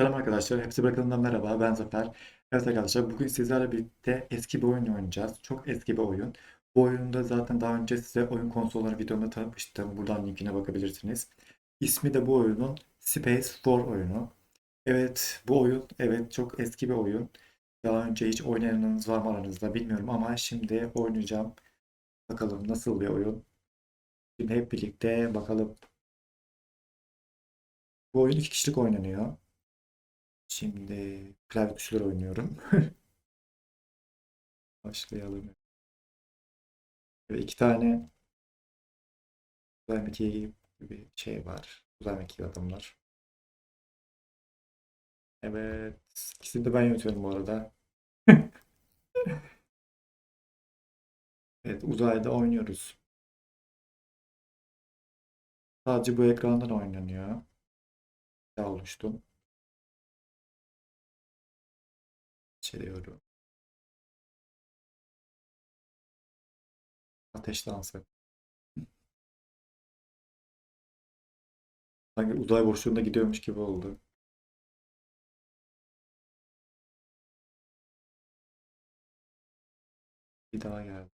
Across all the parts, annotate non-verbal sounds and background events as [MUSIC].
Selam arkadaşlar, hepsi bırakılından merhaba, ben Zafer. Evet arkadaşlar, bugün sizlerle birlikte eski bir oyun oynayacağız. Çok eski bir oyun. Bu oyunda zaten daha önce size oyun konsolları videomda tanıtmıştım. Buradan linkine bakabilirsiniz. İsmi de bu oyunun Space 4 oyunu. Evet, bu oyun, evet çok eski bir oyun. Daha önce hiç oynayanınız var mı aranızda bilmiyorum ama şimdi oynayacağım. Bakalım nasıl bir oyun. Şimdi hep birlikte bakalım. Bu oyun iki kişilik oynanıyor. Şimdi klavye tuşları oynuyorum. [LAUGHS] Başlayalım. Ve iki tane uzay mekiği gibi bir şey var. Uzay mekiği adamlar. Evet. İkisini de ben yönetiyorum bu arada. [LAUGHS] Evet, uzayda oynuyoruz. Sadece bu ekrandan oynanıyor. Daha oluştum. İçeriyorum. Ateş dansı. Sanki uzay boşluğunda gidiyormuş gibi oldu. Bir daha geldi.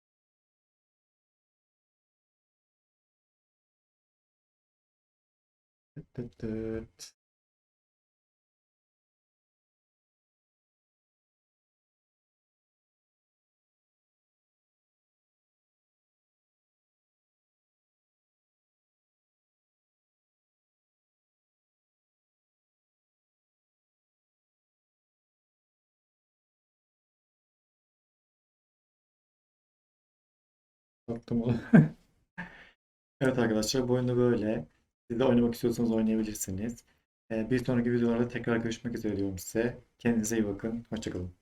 Tıt tıt tıt. Baktım o. [LAUGHS] Evet arkadaşlar bu oyunda böyle. Siz de oynamak istiyorsanız oynayabilirsiniz. Ee, Bir sonraki videolarda tekrar görüşmek üzere diyorum size. Kendinize iyi bakın. Hoşçakalın.